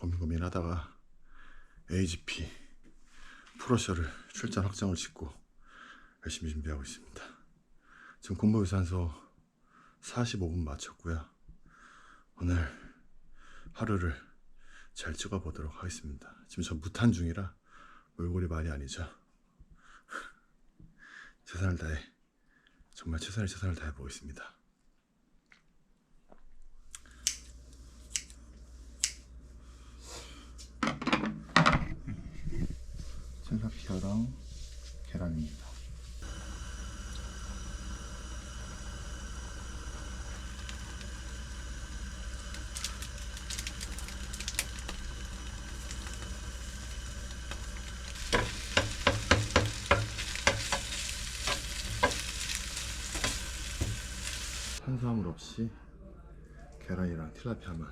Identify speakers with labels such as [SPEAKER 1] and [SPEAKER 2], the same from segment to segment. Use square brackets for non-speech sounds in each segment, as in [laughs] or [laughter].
[SPEAKER 1] 어저께 고민 고민하다가 AGP 프로셔를 출전 확정을 짓고 열심히 준비하고 있습니다. 지금 공모유산소 45분 마쳤고요. 오늘 하루를 잘 찍어보도록 하겠습니다. 지금 저 무탄 중이라 얼굴이 많이 아니죠. [laughs] 최선을 다해 정말 최선의 최선을 다해 보겠습니다. 칠라피아랑 계란입니다. 탄수화물 없이 계란이랑 틸라피아만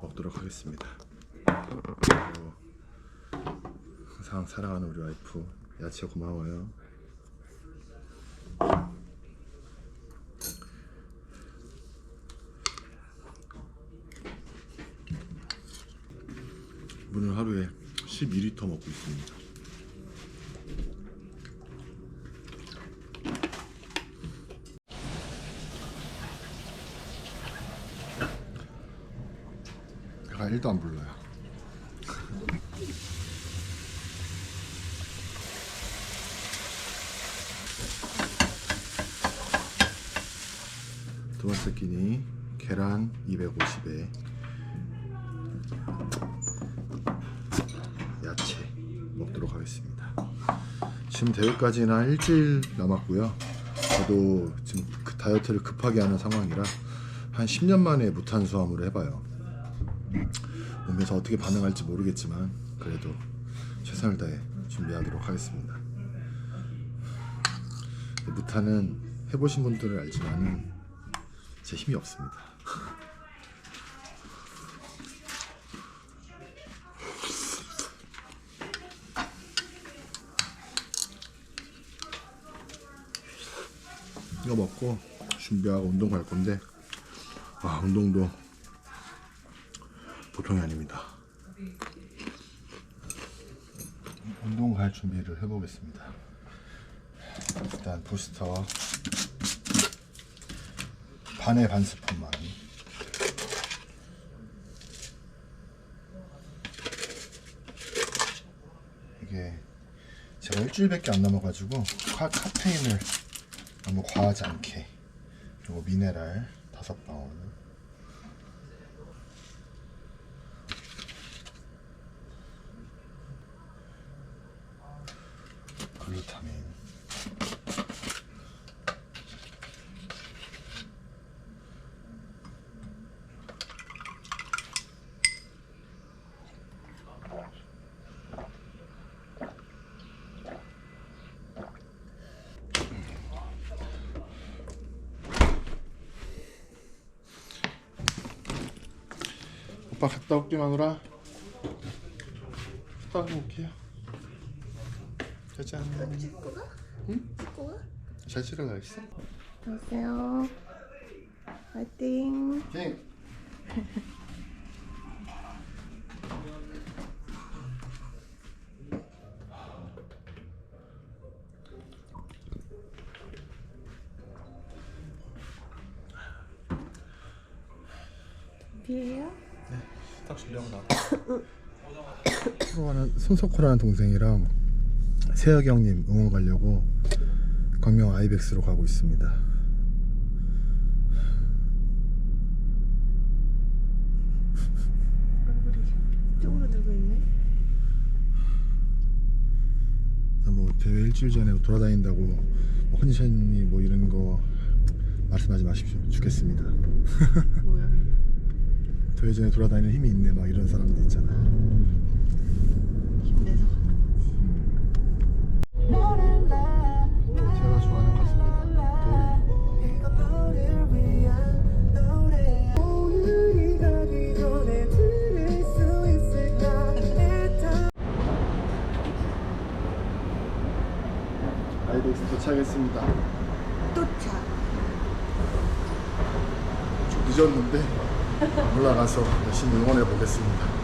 [SPEAKER 1] 먹도록 하겠습니다. 항상 사랑하는 우리 와이프 야채 고마워요. 물을 하루에 12리터 먹고 있습니다. 배가 1도 안 불러요. 두 번째 끼니 계란 250에 야채 먹도록 하겠습니다. 지금 대회까지는 한 일주일 남았고요. 저도 지금 그 다이어트를 급하게 하는 상황이라 한 10년 만에 무탄수화물을 해봐요. 몸에서 어떻게 반응할지 모르겠지만 그래도 최선을 다해 준비하도록 하겠습니다. 무탄은 해보신 분들은 알지만은 제 힘이 없습니다. 이거 먹고 준비하고 운동 갈 건데 아 운동도 보통이 아닙니다. 운동 갈 준비를 해보겠습니다. 일단 부스터 반에 반 스푼만. 이게 제가 일주일밖에 안 남아가지고 카, 카페인을 너무 과하지 않게. 그리고 미네랄 다섯 방울 글루타민 오빠 갔다 올게 마누라 갔다 올게요 짜잔 응? 잘 찍을라 했어?
[SPEAKER 2] 안녕하세요. 화이팅.
[SPEAKER 1] 땡 [laughs]
[SPEAKER 2] 비예요?
[SPEAKER 1] 딱 준비하고 나와 프로하는 손석호라는 동생이랑 세혁이 형님 응원 가려고 광명 아이백스로 가고 있습니다.
[SPEAKER 2] 얼굴이 이쪽으로 들고 있네.
[SPEAKER 1] 뭐 대회 일주일 전에 돌아다닌다고 뭐 컨디션이 뭐 이런 거 말씀하지 마십시오. 죽겠습니다. [laughs]
[SPEAKER 2] 뭐야?
[SPEAKER 1] 대회 전에 돌아다니는 힘이 있네. 막 이런 사람들 있잖아 제가 좋아하는 가수입니다 도리 아이백스 도착했습니다
[SPEAKER 2] 도착.
[SPEAKER 1] 좀 늦었는데 올라가서 열심히 응원해 보겠습니다.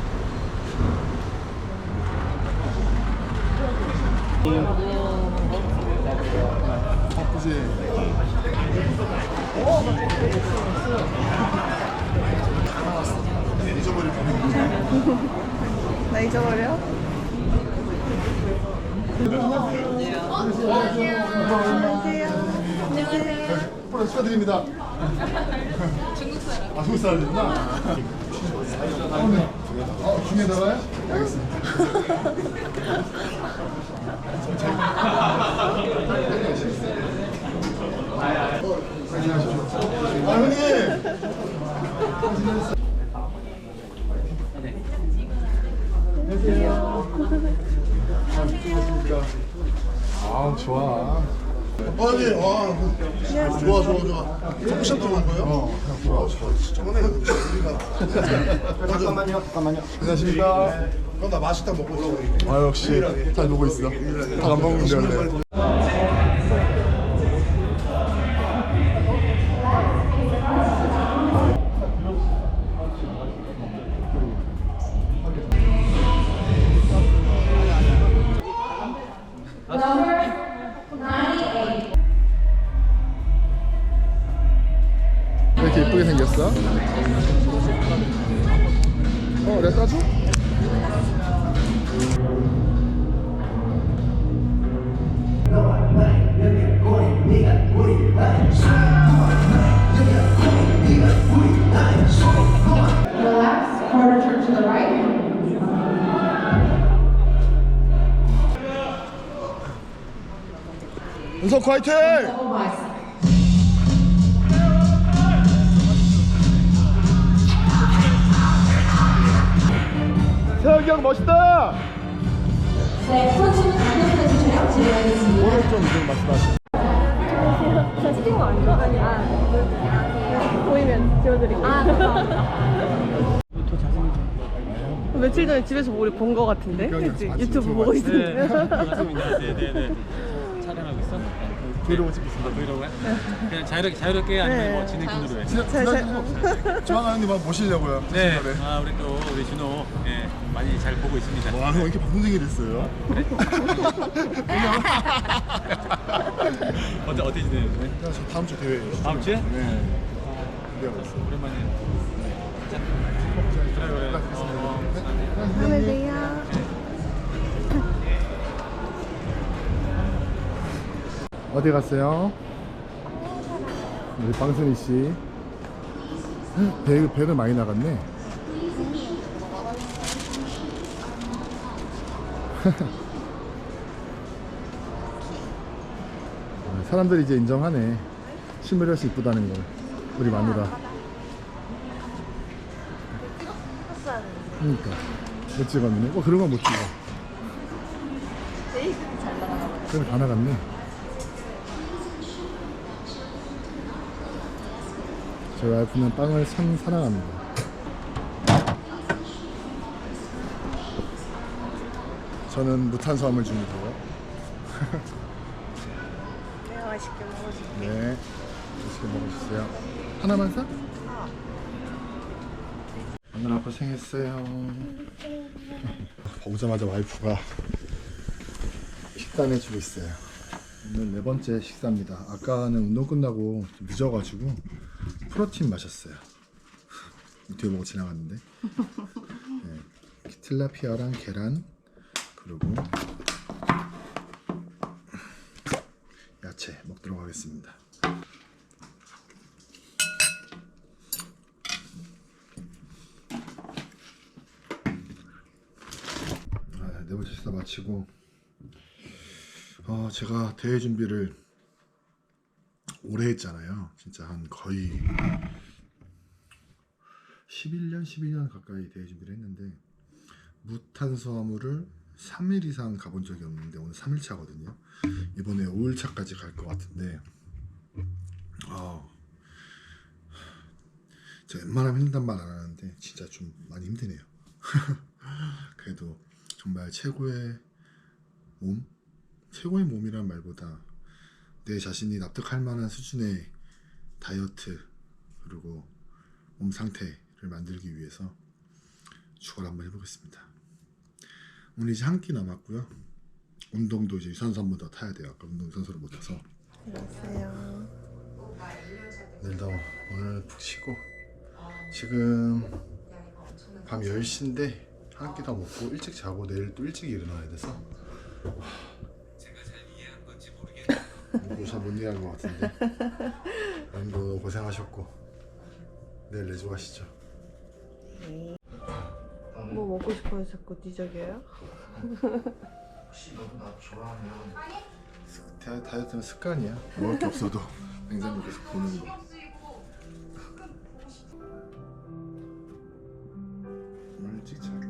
[SPEAKER 1] 바쁘지? 잊어버릴 뻔했네.
[SPEAKER 2] 나 잊어버려?
[SPEAKER 1] 프로 축하드립니다. 중국 사람. 아, 중국 사람이구나. 아, 네. 어, 중에다가요? 알겠습니다. 아, 형님! 아우 좋아.
[SPEAKER 3] 아니, 아, 좋아, 좋아, 좋아. 커피숍 들어온 거예요? 어, 좋아, 좋아. 저번에
[SPEAKER 1] 잠깐만요, 잠깐만요. 안녕하십니까.
[SPEAKER 3] 그럼 나 맛있다 먹고 있어.
[SPEAKER 1] 아 역시 잘 보고 있어. 다안 먹는데 원래. 은석 화이팅! 세혁이 형 멋있다!
[SPEAKER 4] 네, 프로틴 강력한 촬영 진행하겠습니다.
[SPEAKER 1] 오늘 좀좀.
[SPEAKER 2] 저 스티커 안 줘? 아니, 아. 보이면 지워드릴게요. 아, [laughs] 며칠 전에 집에서 우리 본 거 같은데? 그치? 유튜브 보고
[SPEAKER 1] 같이.
[SPEAKER 2] 있는데.
[SPEAKER 5] 네네네. 촬영하고 있어?
[SPEAKER 1] 브이로그 찍고 있습니다.
[SPEAKER 5] 아, 브이로그야? 그냥 자유롭게, 자유롭게 아니면
[SPEAKER 2] 네.
[SPEAKER 5] 뭐 진행진으로 해?
[SPEAKER 2] 잘, 잘.
[SPEAKER 1] 조만간 형님 모시려고요.
[SPEAKER 5] 네.
[SPEAKER 1] 네.
[SPEAKER 5] 아, 우리 또 우리 준호 예, 많이 잘 보고 있습니다.
[SPEAKER 1] 와, 형 이렇게 방송쟁이 됐어요?
[SPEAKER 5] 어때 어떻게 지내는데?
[SPEAKER 1] 야, 저 다음 주 대회.
[SPEAKER 5] 다음 주에?
[SPEAKER 1] 네. 기대하고 있어요.
[SPEAKER 5] 오랜만에. 자, 그래 그래. 어,
[SPEAKER 2] 다음에 봬요.
[SPEAKER 1] 어디 갔어요? 우리 방순이 씨. 배, 배를 많이 나갔네. [laughs] 사람들이 이제 인정하네. 신무려 씨 이쁘다는 걸. 우리 마누라. 그러니까. 못 찍었네. 어, 그런 건 못 찍어. 그럼 다 나갔네. 저희 와이프는 빵을 참 사랑합니다. 저는 무탄수화물 중이고요.
[SPEAKER 2] 내가 맛있게 먹어줄게.
[SPEAKER 1] 네, 맛있게 먹어주세요. 하나만 사? 오늘 고생했어요. 오자마자 와이프가 식단해주고 있어요. 오늘 네 번째 식사입니다. 아까는 운동 끝나고 좀 늦어가지고 프로틴 마셨어요. [laughs] 유튜브 보고 지나갔는데. 네, til라피아랑 계란 그리고 야채 먹도록 하겠습니다. 아, 네 번째 식사 마치고 어, 제가 대회 준비를 오래 했잖아요. 진짜 한 거의 11년, 12년 가까이 대회 준비를 했는데 무탄수화물을 3일 이상 가본 적이 없는데 오늘 3일 차거든요. 이번에 5일 차까지 갈 것 같은데 어, 제가 웬만하면 힘든단 말 안 하는데 진짜 좀 많이 힘드네요. [laughs] 그래도 정말 최고의 몸? 최고의 몸이란 말보다 내 자신이 납득할 만한 수준의 다이어트 그리고 몸 상태를 만들기 위해서 축구를 한번 해보겠습니다. 오늘 이제 한 끼 남았고요. 운동도 이제 유산소 한 번 더 타야 돼요. 아까 운동 유산소를 못 타서
[SPEAKER 2] 안녕하세요.
[SPEAKER 1] 내일도 오늘 푹 쉬고 지금 밤 10시인데 한끼더 먹고 일찍 자고 내일 또 일찍 일어나야 돼서 이거 잘못 이해한 것 같은데. [laughs] 여러분도 고생하셨고. 내일 레주 하시죠.
[SPEAKER 2] 뭐 먹고 싶어요? 자꾸 뒤적여요? [laughs]
[SPEAKER 1] 혹시 너도 나 좋아하면 다, 다이어트는 습관이야? 먹을 게 없어도. [laughs] 냉장고 계속 보는 거. 오늘 잘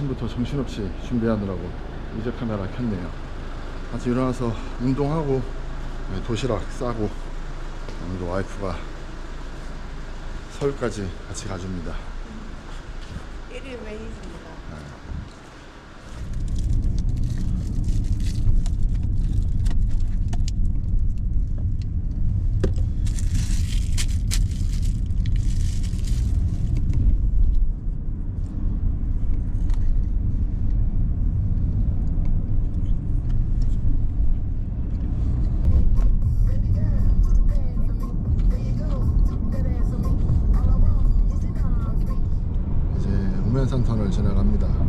[SPEAKER 1] 아, 아침부터 정신없이 준비하느라고 이제 카메라 켰네요. 아직 일어나서 운동하고 네, 도시락 싸고 오늘 와이프가 서울까지 같이 가줍니다.
[SPEAKER 2] 1일 메이즈입니다.
[SPEAKER 1] 지나갑니다.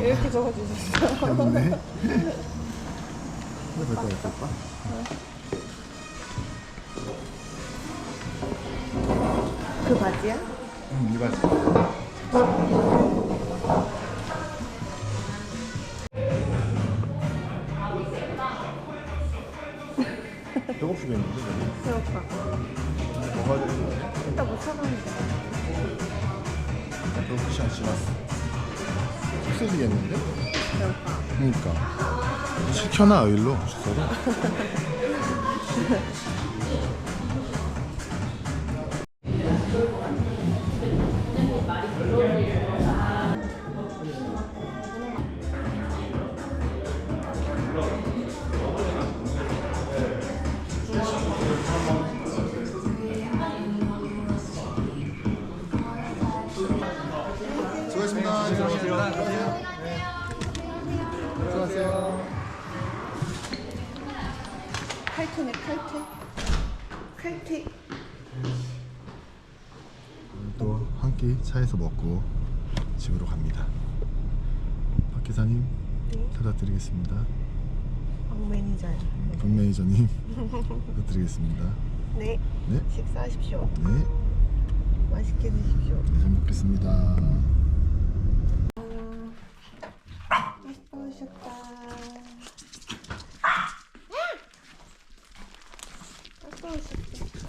[SPEAKER 2] 이거 이렇게 적어주셨어요.
[SPEAKER 1] 근데 별거 없을까?
[SPEAKER 2] 그 바지야?
[SPEAKER 1] 응, 이 바지. 배고프겠는데?
[SPEAKER 2] 배고파.
[SPEAKER 1] 뭐가 되는
[SPEAKER 2] 이따 뭐 사가면 돼.
[SPEAKER 1] 배고프지 않지마스. 속쓰리겠는데?
[SPEAKER 2] 배고파.
[SPEAKER 1] 그러니까. 시켜놔, 일로, 주소로. [laughs] 끼 차에서 먹고 집으로 갑니다. 박 기사님 찾아드리겠습니다.
[SPEAKER 2] 박 매니저요.
[SPEAKER 1] 박 매니저님 찾아드리겠습니다.
[SPEAKER 2] 네.
[SPEAKER 1] 네,
[SPEAKER 2] 식사하십시오.
[SPEAKER 1] 네,
[SPEAKER 2] 맛있게 드십시오.
[SPEAKER 1] 네, 잘
[SPEAKER 2] 먹겠습니다. 오셨다. 맛있다 오셨다.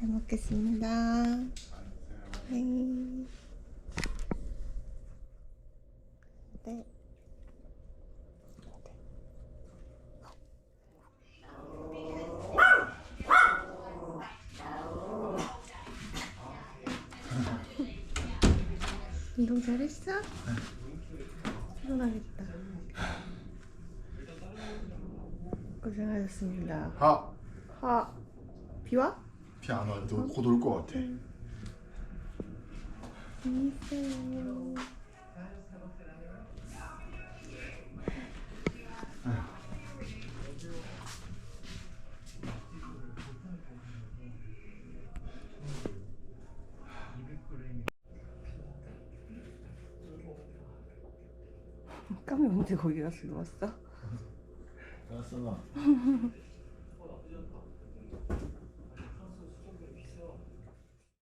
[SPEAKER 2] 잘 먹겠습니다. 네. 네. 운동 잘했어? 피곤하겠다. 고생하셨습니다.
[SPEAKER 1] 아,
[SPEAKER 2] 아, 비와?
[SPEAKER 1] 비안 와. 곧올 것 같아.
[SPEAKER 2] 있어요. 까미 언제 거기 가서 누웠어?
[SPEAKER 1] 알았어. [laughs]